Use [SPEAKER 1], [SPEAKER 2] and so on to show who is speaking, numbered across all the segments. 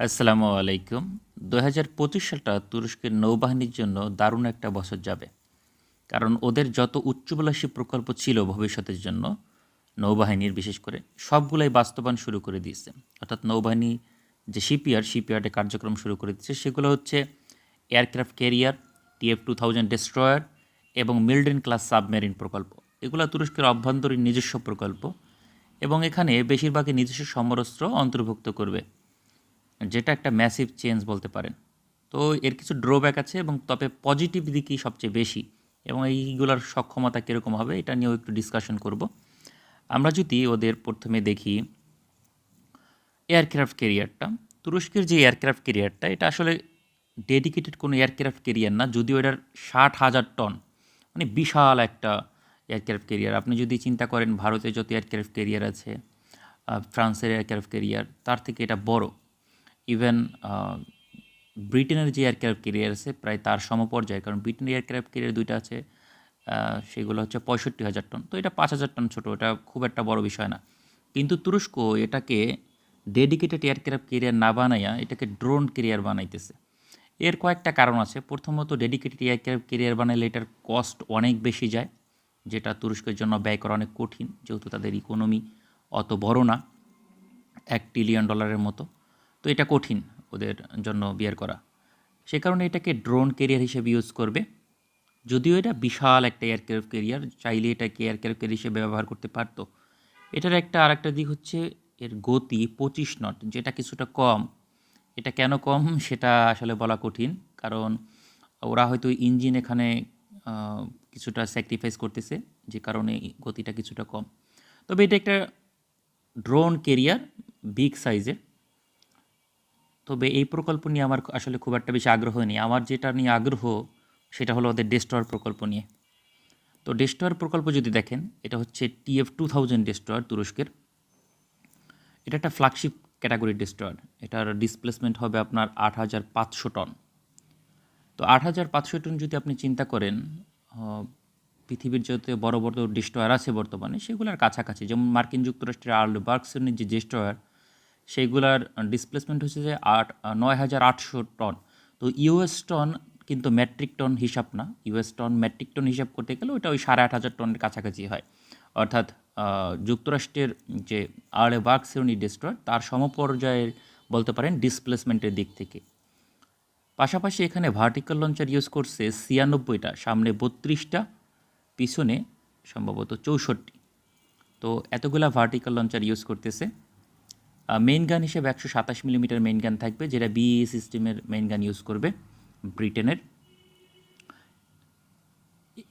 [SPEAKER 1] আসসালামু আলাইকুম। দু হাজার পঁচিশ সালটা তুরস্কের নৌবাহিনীর জন্য দারুণ একটা বছর যাবে। কারণ ওদের যত উচ্চবিলাসী প্রকল্প ছিল ভবিষ্যতের জন্য, নৌবাহিনীর বিশেষ করে, সবগুলাই বাস্তবায়ন শুরু করে দিয়েছে। অর্থাৎ নৌবাহিনী যে শিপইয়ার্ড, শিপইয়ার্ডে কার্যক্রম শুরু করে দিচ্ছে, সেগুলো হচ্ছে aircraft carrier TF two thousand destroyer এবং মিল্ডেন ক্লাস সাবমেরিন প্রকল্প। এগুলো তুরস্কের অভ্যন্তরীণ নিজস্ব প্রকল্প এবং এখানে বেশিরভাগই নিজস্ব সমরস্ত্র অন্তর্ভুক্ত করবে। যেটা একটা ম্যাসিভ চেঞ্জ বলতে পারেন। তো এর কিছু ড্রব্যাক আছে এবং তবে পজিটিভ দিকই সবচেয়ে বেশি এবং এইগুলোর সক্ষমতা কীরকম হবে এটা নিয়েও একটু ডিসকাশন করব। আমরা যদি ওদের প্রথমে দেখি এয়ারক্রাফট ক্যারিয়ারটা তুরস্কের যে এয়ারক্রাফট ক্যারিয়ারটা এটা আসলে ডেডিকেটেড কোনো এয়ারক্রাফট ক্যারিয়ার না, যদিও এটার ষাট হাজার টন মানে বিশাল একটা এয়ারক্রাফট ক্যারিয়ার আপনি যদি চিন্তা করেন, ভারতে যত এয়ারক্রাফট ক্যারিয়ার আছে ফ্রান্সের এয়ারক্রাফট ক্যারিয়ার তার থেকে এটা বড়। ইভেন ব্রিটেনের যে এয়ারক্রাফট ক্যারিয়ার আছে, প্রায় তার সমপর্যায়ে, কারণ ব্রিটেনের এয়ারক্রাফট ক্যারিয়ার দুইটা আছে সেগুলো হচ্ছে পঁয়ষট্টি হাজার টন তো এটা পাঁচ হাজার টন ছোটো, এটা খুব একটা বড় বিষয় না। কিন্তু তুরস্ক এটাকে ডেডিকেটেড এয়ারক্রাফট ক্যারিয়ার না বানাইয়া এটাকে ড্রোন ক্যারিয়ার বানাইতেছে। এর কয়েকটা কারণ আছে। প্রথমত ডেডিকেটেড এয়ারক্রাফট ক্যারিয়ার বানাইলে এটার কস্ট অনেক বেশি যায়, যেটা তুরস্কের জন্য ব্যয় করা অনেক কঠিন, যেহেতু তাদের ইকোনমি অত বড় না, এক ট্রিলিয়ন ডলারের মতো। তো এটা কঠিন ওদের জন্য বিয়ার করা। সে কারণে এটাকে ড্রোন কেরিয়ার হিসেবে ইউজ করবে। যদিও এটা বিশাল একটা এয়ারক্রাফট কেরিয়ার চাইলে এটাকে এয়ারক্রাফট কেরিয়ার হিসেবে ব্যবহার করতে পারতো। এটার একটা আরেকটা দিক হচ্ছে এর গতি পঁচিশ নট যেটা কিছুটা কম। এটা কেন কম? সেটা আসলে বলা কঠিন। কারণ ওরা হয়তো ইঞ্জিন এখানে কিছুটা স্যাক্রিফাইস করতেছে, যে কারণে গতিটা কিছুটা কম। তবে এটা একটা ড্রোন কেরিয়ার বিগ সাইজের তবে এই প্রকল্প নিয়ে আমার আসলে খুব একটা বেশি আগ্রহ নেই। আমার যেটা নিয়ে আগ্রহ, সেটা হলো ওদের ডেস্ট্রয়ার প্রকল্প নিয়ে। তো ডেস্ট্রয়ার প্রকল্প যদি দেখেন, এটা হচ্ছে টিএফ টু থাউজেন্ড ডেস্ট্রয়ার তুরস্কের। এটা একটা ফ্ল্যাগশিপ ক্যাটাগরির ডেস্ট্রয়ার এটার ডিসপ্লেসমেন্ট হবে আপনার আট হাজার পাঁচশো টন। তো আট হাজার পাঁচশো টন যদি আপনি চিন্তা করেন পৃথিবীর যত বড় বড় ডেস্ট্রয়ার আছে বর্তমানে, সেগুলোর কাছাকাছি, যেমন মার্কিন যুক্তরাষ্ট্রের আর্ল বার্কসনের যে ডেস্ট্রয়ার সেইগুলার ডিসপ্লেসমেন্ট হচ্ছে যে আট নয় হাজার আটশো টন তো ইউএস টন কিন্তু মেট্রিক টন হিসাব না। ইউএস টন মেট্রিক টন হিসাব করতে গেলে ওটা ওই সাড়ে আট হাজার টনের কাছাকাছি হয়। অর্থাৎ যুক্তরাষ্ট্রের যে আর্লে বার্ক শ্রেণি ডেস্ট্রয়ার তার সমপর্যায়ের বলতে পারেন ডিসপ্লেসমেন্টের দিক থেকে। পাশাপাশি এখানে ভার্টিক্যাল লঞ্চার ইউজ করছে ছিয়ানব্বইটা, সামনে বত্রিশটা, পিছনে সম্ভবত চৌষট্টি। তো এতগুলা ভার্টিক্যাল লঞ্চার ইউজ করতেছে। মেইন গান হিসেবে একশো সাতাশ মিলিমিটার মেইন গান থাকবে, যেটা বিএ সিস্টেমের মেইন গান ইউজ করবে ব্রিটেনের।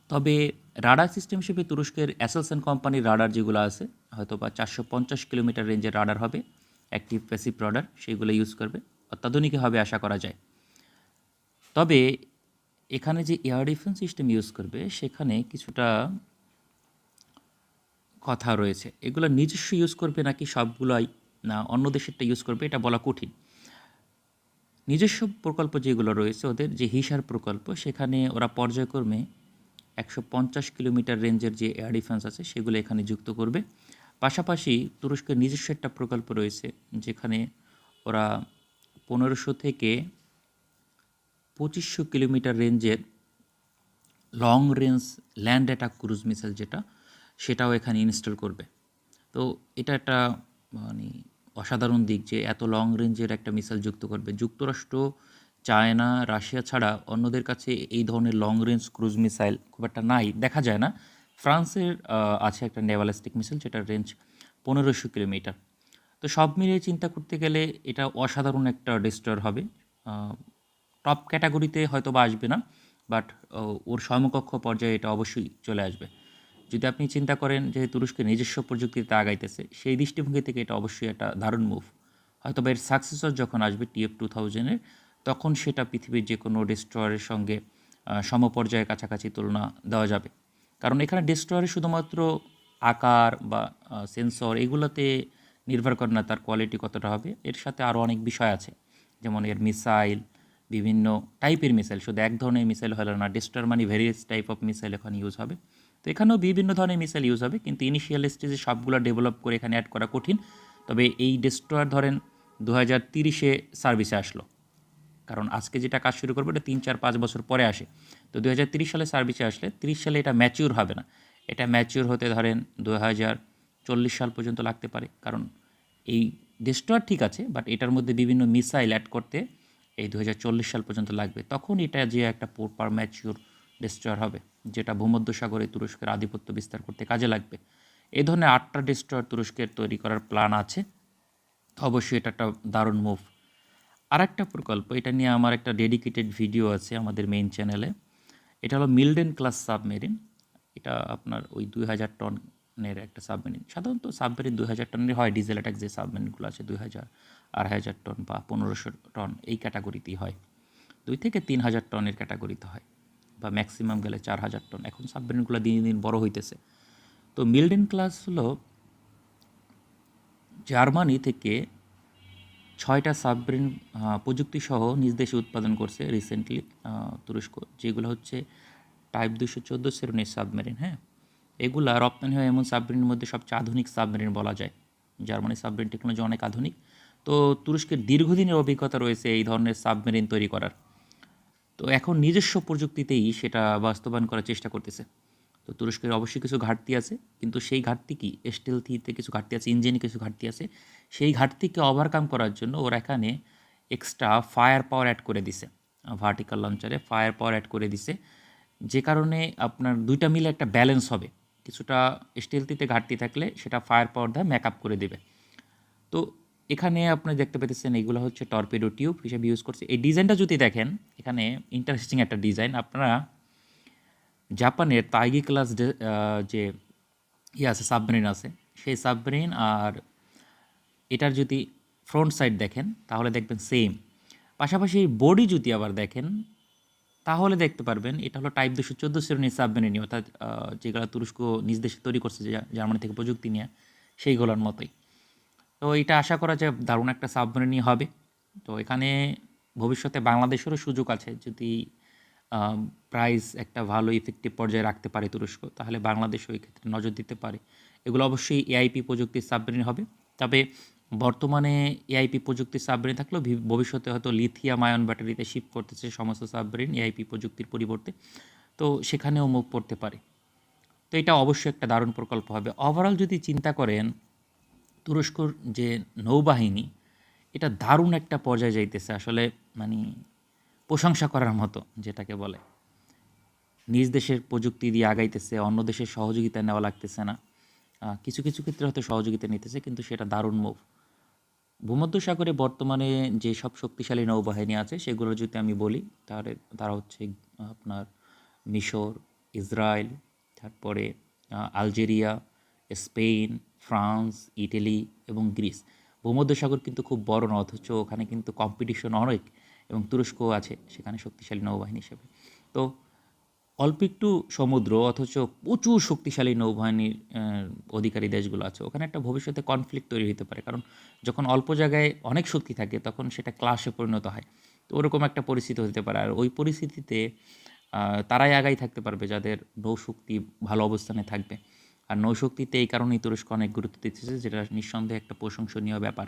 [SPEAKER 1] তবে রাডার সিস্টেম হিসেবে তুরস্কের অ্যাসেলসন কোম্পানির রাডার যেগুলো আছে হয়তো বা চারশো পঞ্চাশ কিলোমিটার রেঞ্জের রাডার হবে অ্যাক্টিভ প্যাসিভ রাডার সেইগুলো ইউজ করবে। অত্যাধুনিক হবে আশা করা যায়। তবে এখানে যে এয়ার ডিফেন্স সিস্টেম ইউজ করবে, সেখানে কিছুটা কথা রয়েছে। এগুলো নিজস্ব ইউজ করবে নাকি সবগুলাই অন্য দেশেরটা ইউজ করবে, এটা বলা কঠিন। নিজস্ব প্রকল্প যেগুলো রয়েছে, ওদের যে হিসার প্রকল্প, সেখানে ওরা পর্যায়ক্রমে একশো পঞ্চাশ কিলোমিটার রেঞ্জের যে এয়ার ডিফেন্স আছে, সেগুলো এখানে যুক্ত করবে। পাশাপাশি তুরস্কের নিজস্ব একটা প্রকল্প রয়েছে, যেখানে ওরা পনেরোশো থেকে পঁচিশশো কিলোমিটার রেঞ্জের long range land attack cruise missile যেটা, সেটাও এখানে ইনস্টল করবে। তো এটা একটা মানে অসাধারণ দিক যে এত লং রেঞ্জের একটা মিসাইল যুক্ত করবে। যুক্তরাষ্ট্র, চায়না, রাশিয়া ছাড়া অন্যদের কাছে এই ধরনের লং রেঞ্জ ক্রুজ মিসাইল খুব একটা নাই। দেখা যায় না। ফ্রান্সের আছে একটা নেভালিস্টিক মিসাইল যেটার রেঞ্জ পনেরোশো কিলোমিটার। তো সব মিলিয়ে চিন্তা করতে গেলে এটা অসাধারণ একটা ডিস্ট্রয়ার হবে। টপ ক্যাটাগরিতে হয়তো বা আসবে না বাট ওর সমকক্ষ পর্যায়ে এটা অবশ্যই চলে আসবে। যদি আপনি চিন্তা করেন যে তুরস্কের নিজস্ব প্রযুক্তিতে আগাইতেছে, সেই দৃষ্টিভঙ্গি থেকে এটা অবশ্যই একটা দারুণ মুভ হয়তো এর সাকসেসর যখন আসবে টিএফ টু থাউজেন্ডের তখন সেটা পৃথিবীর যে কোনো ডিস্ট্রয়ারের সঙ্গে সমপর্যায়ে কাছাকাছি তুলনা দেওয়া যাবে। কারণ এখানে ডিস্ট্রয়ারে শুধুমাত্র আকার বা সেন্সর এগুলোতে নির্ভর করে না তার কোয়ালিটি কতটা হবে। এর সাথে আরও অনেক বিষয় আছে। যেমন এর মিসাইল বিভিন্ন টাইপের মিসাইল শুধু এক ধরনের মিসাইল হলো না ডিস্টার মানে ভেরিয়াস টাইপ অফ মিসাইল এখন ইউজ হবে। তো এখানেও বিভিন্ন ধরনের মিসাইল ইউজ হবে, কিন্তু ইনিশিয়াল স্টেজে সবগুলো ডেভেলপ করে এখানে অ্যাড করা কঠিন। তবে এই ডিস্ট্রয়ার ধরেন দু হাজার তিরিশে সার্ভিসে আসলো। কারণ আজকে যেটা কাজ শুরু করবে, এটা তিন, চার, পাঁচ বছর পরে আসে। তো দু সালে সার্ভিসে আসলে, তিরিশ সালে এটা ম্যাচিউর হবে না। এটা ম্যাচিউর হতে ধরেন দু হাজার চল্লিশ সাল পর্যন্ত লাগতে পারে। কারণ এই ডেস্ট্রয়ার ঠিক আছে বাট এটার মধ্যে বিভিন্ন মিসাইল অ্যাড করতে এই দু হাজার চল্লিশ সাল পর্যন্ত লাগবে। তখন এটা যে একটা প্রপার ম্যাচিউর ডেস্ট্রয়ার হবে। যেটা ভূমধ্যসাগরে তুরস্কের আধিপত্য বিস্তার করতে কাজে লাগবে। এই ধরনের আটটা ডেস্ট্রয়ার তুরস্কের তৈরি করার প্ল্যান আছে। অবশ্যই এটা একটা দারুণ মুভ আর একটা প্রকল্প, এটা নিয়ে আমার একটা ডেডিকেটেড ভিডিও আছে আমাদের মেইন চ্যানেলে এটা হলো মিল্ডেন ক্লাস সাবমেরিন এটা আপনার ওই দুই হাজার টনের একটা সাবমেরিন সাধারণত সাবমেরিন দুই হাজার টনের হয় ডিজেল অ্যাটাক যে সাবমেরিনগুলো আছে, দুই হাজার, আড়াই হাজার টন বা পনেরোশো টন, এই ক্যাটাগরিতেই হয়। দুই থেকে তিন হাজার টনের ক্যাটাগরিতে হয়। বা ম্যাক্সিমাম গেলে চার হাজার টন এখন সাবমেরিনগুলো দিন দিন বড় হইতেছে। তো মিল্ডেন ক্লাস হলো জার্মানি থেকে ছয়টা সাবমেরিন প্রযুক্তি সহ নিজ দেশে উৎপাদন করছে রিসেন্টলি তুরস্ক। যেগুলো হচ্ছে টাইপ দুশো চোদ্দ শ্রেণির সাবমেরিন হ্যাঁ? এগুলা রপ্তানি হয় এমন সাবমেরিনের মধ্যে সবচেয়ে আধুনিক সাবমেরিন বলা যায়। জার্মানির সাবমেরিন টেকনোলজি অনেক আধুনিক। তো তুরস্কের দীর্ঘদিনের অভিজ্ঞতা রয়েছে এই ধরনের সাবমেরিন তৈরি করার। তো এখন নিজস্ব প্রযুক্তিতেই সেটা বাস্তবায়ন করার চেষ্টা করতেছে। তো তুরস্কের অবশ্যই কিছু ঘাটতি আছে, কিন্তু সেই ঘাটতি কি? স্টেলথিতে কিছু ঘাটতি আছে ইঞ্জিনে কিছু ঘাটতি আছে। সেই ঘাটতিকে ওভারকাম করার জন্য ওরা এখানে এক্সট্রা ফায়ার পাওয়ার অ্যাড করে দিছে। ভার্টিক্যাল লঞ্চারে ফায়ার পাওয়ার অ্যাড করে দিছে। যে কারণে আপনার দুইটা মিলে একটা ব্যালেন্স হবে। কিছুটা স্টেলথিতে ঘাটতি থাকলে সেটা ফায়ার পাওয়ার দিয়ে মেক আপ করে দেবে। তো এখানে আপনি দেখতে পেতেছেন এগুলো হচ্ছে টর্পেডো টিউব হিসেবে ইউজ করছে। এই ডিজাইনটা যদি দেখেন, এখানে ইন্টারেস্টিং একটা ডিজাইন আপনারা জাপানের তাইগি ক্লাস যে ইয়ে আছে সাবমেরিন আছে, সেই সাবমেরিন আর এটার যদি ফ্রন্ট সাইড দেখেন, তাহলে দেখবেন সেম পাশাপাশি বডি যদি আবার দেখেন, তাহলে দেখতে পারবেন, এটা হলো টাইপ দুশো চোদ্দ শ্রেণির সাবমেরিনি অর্থাৎ যেগুলো তুরস্ক নিজ দেশে তৈরি করছে, যে, জার্মানি থেকে প্রযুক্তি নিয়ে, সেইগুলোর মতোই। তো এটা আশা করা যায় দারুণ একটা সাবমেরিনি হবে। তো এখানে ভবিষ্যতে বাংলাদেশেরও সুযোগ আছে যদি প্রাইস একটা ভালো ইফেক্টিভ পর্যায়ে রাখতে পারে তুরস্ক, তাহলে বাংলাদেশও ওই ক্ষেত্রে নজর দিতে পারে। এগুলো অবশ্যই এআইপি প্রযুক্তির সাবমেরিন হবে। তবে বর্তমানে এআইপি প্রযুক্তির সাবমেরিন থাকলেও ভবিষ্যতে হয়তো লিথিয়াম আয়ন ব্যাটারিতে শিফট করতেছে সমস্ত সাবমেরিন এআইপি প্রযুক্তির পরিবর্তে। তো সেখানেও মুখ পড়তে পারে। তো এটা অবশ্যই একটা দারুণ প্রকল্প হবে। ওভারঅল যদি চিন্তা করেন তুরস্কর যে নৌবাহিনী, এটা দারুণ একটা পর্যায়ে যাইতেছে আসলে মানে প্রশংসা করার মতো, যেটাকে বলে। নিজ দেশের প্রযুক্তি দিয়ে আগাইতেছে, অন্য দেশের সহযোগিতা নেওয়া লাগতেছে না। কিছু কিছু ক্ষেত্রে হয়তো সহযোগিতা নিতেছে, কিন্তু সেটা দারুণ মুভ। ভূমধ্যসাগরে বর্তমানে যে সব শক্তিশালী নৌবাহিনী আছে, সেগুলো যদি আমি বলি, তাহলে তারা হচ্ছে আপনার মিশর, ইসরায়েল, তারপরে আলজেরিয়া, স্পেন ফ্রান্স, ইটালি এবং গ্রিস। ভূমধ্যসাগর কিন্তু খুব বড়, না অথচ ওখানে কিন্তু কম্পিটিশন অনেক এবং তুরস্কও আছে, সেখানে শক্তিশালী নৌবাহিনী হিসেবে। তো অল্প একটু সমুদ্র, অথচ প্রচুর শক্তিশালী নৌবাহিনীর অধিকারী দেশগুলো আছে। ওখানে একটা ভবিষ্যতে কনফ্লিক্ট তৈরি হতে পারে, কারণ যখন অল্প জায়গায় অনেক শক্তি থাকে, তখন সেটা ক্লাসে পরিণত হয়। তো ওরকম একটা পরিস্থিতি হতে পারে। আর ওই পরিস্থিতিতে তারাই আগাই থাকতে পারবে যাদের নৌশক্তি ভালো অবস্থানে থাকবে। আর নৌশক্তিতে এই কারণেই তুরস্ক অনেক গুরুত্ব দিতেছে যেটা নিঃসন্দেহে একটা প্রশংসনীয় ব্যাপার।